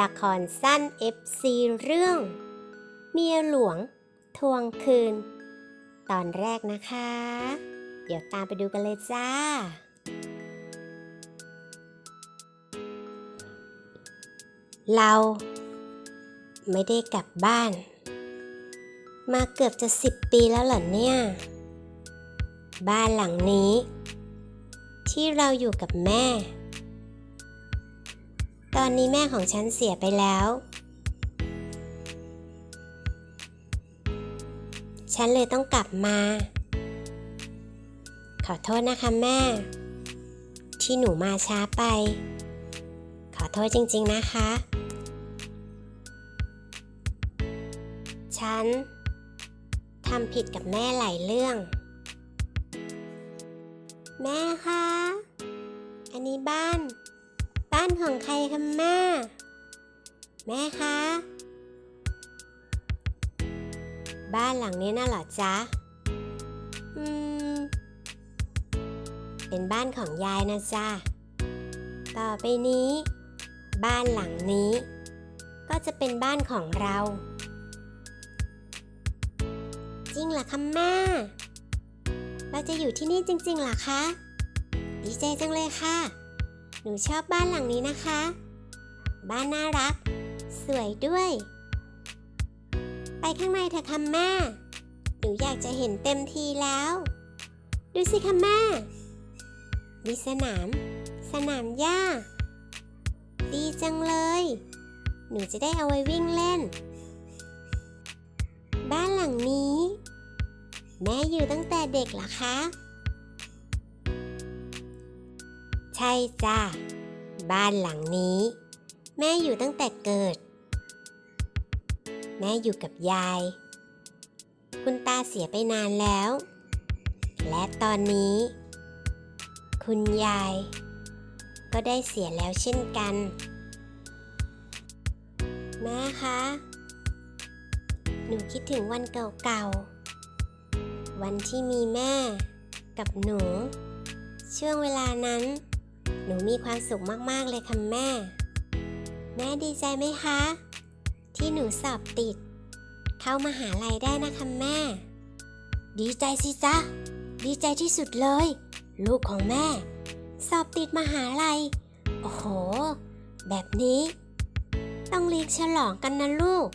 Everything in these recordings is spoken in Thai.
ละครสั้น FC เรื่อง เมียหลวง ทวงคืน ตอนแรกนะคะ เดี๋ยวตามไปดูกันเลยจ้า เราไม่ได้กลับบ้าน มาเกือบจะสิบปีแล้วเหรอเนี่ย บ้านหลังนี้ ที่เราอยู่กับแม่ อนนี้แม่ของฉันเสียไปแล้ว ฉันเลยต้องกลับมา ขอโทษนะคะแม่ ที่หนูมาช้าไป ขอโทษจริงๆนะคะ ฉันทำผิดกับแม่หลายเรื่อง แม่คะ อันนี้บ้านานของใครคะแม่ แม่คะ บ้านหลังนี้น่ะเหรอจ๊ะ อืม เป็นบ้านของยายนะจ๊ะ ต่อไปนี้ บ้านหลังนี้ ก็จะเป็นบ้านของเรา จริงเหรอคะแม่ เราจะอยู่ที่นี่จริงๆเหรอคะ ดีใจจังเลยค่ะ หนูชอบบ้านหลังนี้นะคะ บ้านน่ารัก สวยด้วย ไปข้างในเถอะค่ะแม่ หนูอยากจะเห็นเต็มทีแล้ว ดูสิคะแม่ มีสนาม สนามหญ้า ดีจังเลย หนูจะได้เอาไว้วิ่งเล่น บ้านหลังนี้ แม่อยู่ตั้งแต่เด็กเหรอคะ ใช่จ้ะบ้านหลังนี้ แม่อยู่ตั้งแต่เกิด แม่อยู่กับยาย คุณตาเสียไปนานแล้ว และตอนนี้ คุณยาย ก็ได้เสียแล้วเช่นกัน แม่คะ หนูคิดถึงวันเก่าๆ วันที่มีแม่กับหนู ช่วงเวลานั้น หนูมีความสุขมากๆเลยค่ะแม่ แม่ดีใจไหมคะ ที่หนูสอบติด เข้ามาหาลัยได้นะคะแม่ ดีใจสิจ๊ะ ดีใจที่สุดเลย ลูกของแม่ สอบติดมหาลัย โอ้โห แบบนี้ ต้องเลี้ยงฉลองกันนะลูก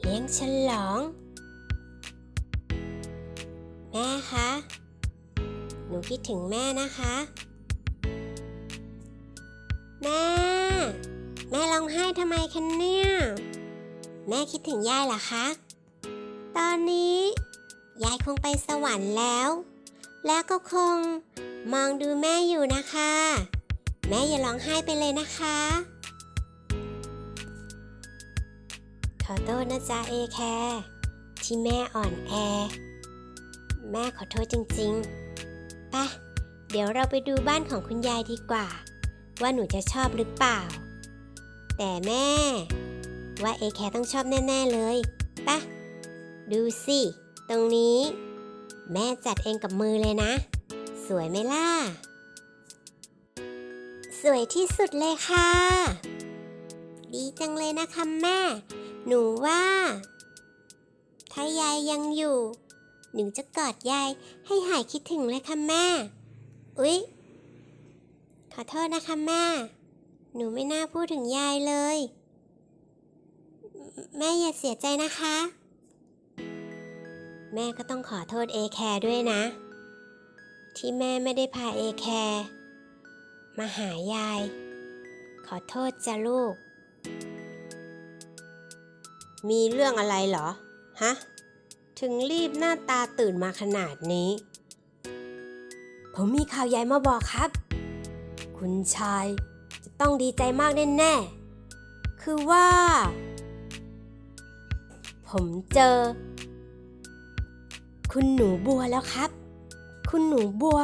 เลี้ยงฉลอง แม่คะ หนูคิดถึงแม่นะคะ แม่ แม่ร้องไห้ทำไมคะเนี่ย แม่คิดถึงยายเหรอคะ ตอนนี้ ยายคงไปสวรรค์แล้ว แล้วก็คงมองดูแม่อยู่นะคะ แม่อย่าร้องไห้ไปเลยนะคะ ขอโทษนะจ๊ะเอแคร์ที่แม่อ่อนแอ แม่ขอโทษจริงๆ ไปะเดี๋ยวเราไปดูบ้านของคุณยายดีกว่า ว่าหนูจะชอบหรือเปล่า แต่แม่ ว่าเอแคร์ต้องชอบแน่ ๆเลยปะดูสิ ตรงนี้ แม่จัดเองกับมือเลยนะ สวยไหมล่ะ สวยที่สุดเลยค่ะ ดีจังเลยนะคะแม่ หนูว่า ถ้ายายยังอยู่ หนูจะกอดยายให้หายคิดถึงเลยค่ะแม่ อุ๊ย ขอโทษนะคะแม่ หนูไม่น่าพูดถึงยายเลย แม่อย่าเสียใจนะคะ แม่ก็ต้องขอโทษเอแคร์ด้วยนะ ที่แม่ไม่ได้พาเอแคร์มาหายาย ขอโทษจ้ะลูก มีเรื่องอะไรเหรอ ฮะ ถึงรีบหน้าตาตื่นมาขนาดนี้ ผมมีข่าวใหญ่มาบอกครับ คุณชาย จะต้องดีใจมากแน่ๆ คือว่า ผมเจอ คุณหนูบัวแล้วครับ คุณหนูบัว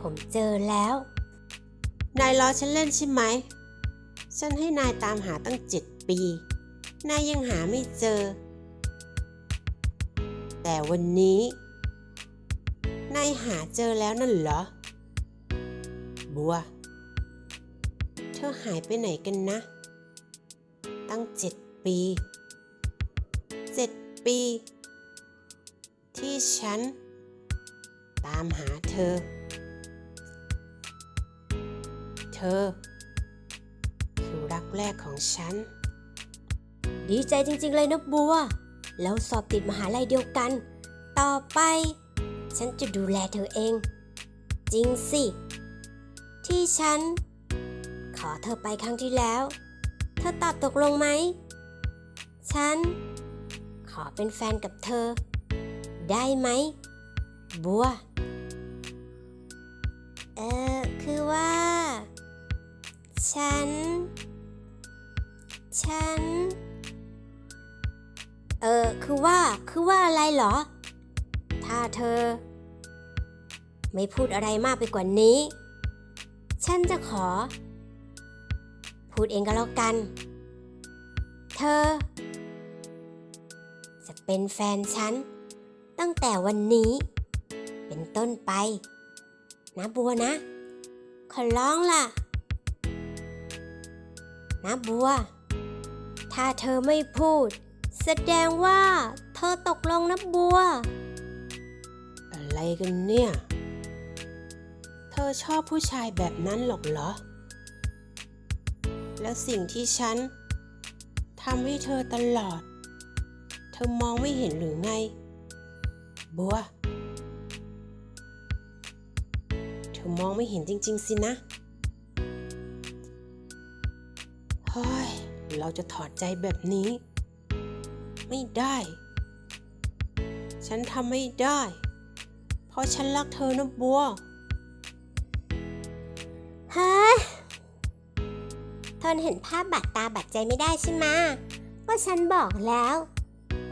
ผมเจอแล้ว นายล้อฉันเล่นใช่ไหม ฉันให้นายตามหาตั้งเจ็ดปี นายยังหาไม่เจอ แต่วันนี้ นายหาเจอแล้วนั่นเหรอบัว อหายไปไหนกันนะ ตั้งเจ็ดปีเจ็ดปี ที่ฉัน ตามหาเธอ เธอ คือรักแรกของฉัน ดีใจจริงๆเลยนะบัว แล้วสอบติดมหาลัยเดียวกัน ต่อไป ฉันจะดูแลเธอเอง จริงสิ ที่ฉัน อเธอไปครั้งที่แล้ว เธอตอบตกลงไหม ฉัน ขอเป็นแฟนกับเธอ ได้ไหม บัว เออคือว่า ฉัน ฉัน เออคือว่า คือว่าอะไรเหรอ ถ้าเธอ ไม่พูดอะไรมากไปกว่านี้ ฉันจะขอ พูดเองก็แล้วกัน เธอ จะเป็นแฟนฉัน ตั้งแต่วันนี้ เป็นต้นไป นะบัวนะ ขอร้องล่ะ นะบัว ถ้าเธอไม่พูด แสดงว่าเธอตกลงนะบัว อะไรกันเนี่ย เธอชอบผู้ชายแบบนั้นหรอกเหรอ แล้วสิ่งที่ฉันทำให้เธอตลอด เธอมองไม่เห็นหรือไง บัว เธอมองไม่เห็นจริง ๆ สินะเฮ้ยเราจะถอดใจแบบนี้ ไม่ได้ ฉันทำไม่ได้ เพราะฉันรักเธอนะบัว นเห็นภาพบาดตาบาดใจไม่ได้ใช่ไหมะว่าฉันบอกแล้ว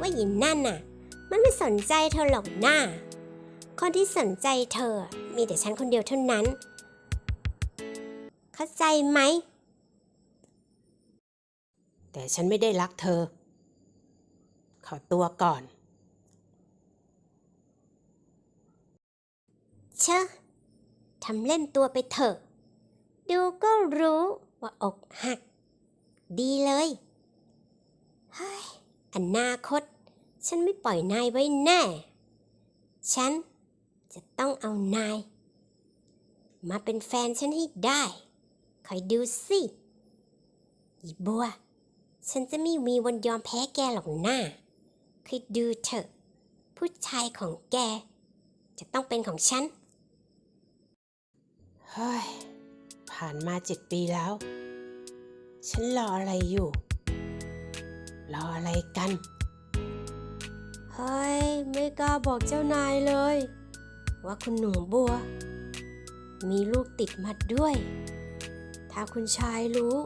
ว่าหยินนั่นน่ะ มันไม่สนใจเธอหรอกหน้า คนที่สนใจเธอมีแต่ฉันคนเดียวเท่านั้น เข้าใจไหม แต่ฉันไม่ได้รักเธอ ขอตัวก่อน เชอะทำเล่นตัวไปเถอะ ดูก็รู้ ว่าอกหัก ดีเลยเฮ้ยอนาคต ฉันไม่ปล่อยนายไว้แน่ ฉันจะต้องเอานาย มาเป็นแฟนฉันให้ได้ คอยดูสิอีบัว ฉันจะไม่มีวันยอมแพ้แกหรอกหน้าคอยดูเถอะ ผู้ชายของแก จะต้องเป็นของฉัน เฮ้ย ผ่านมาเจ็ดปีแล้ว ฉันรออะไรอยู่ รออะไรกัน เฮ้ย ไม่กล้าบอกเจ้านายเลย ว่าคุณหนูบัว มีลูกติดมาด้วย ถ้าคุณชายรู้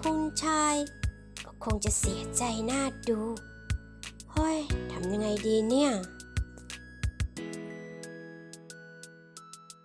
คุณชายก็คงจะเสียใจหน้าดู เฮ้ยทำยังไงดีเนี่ย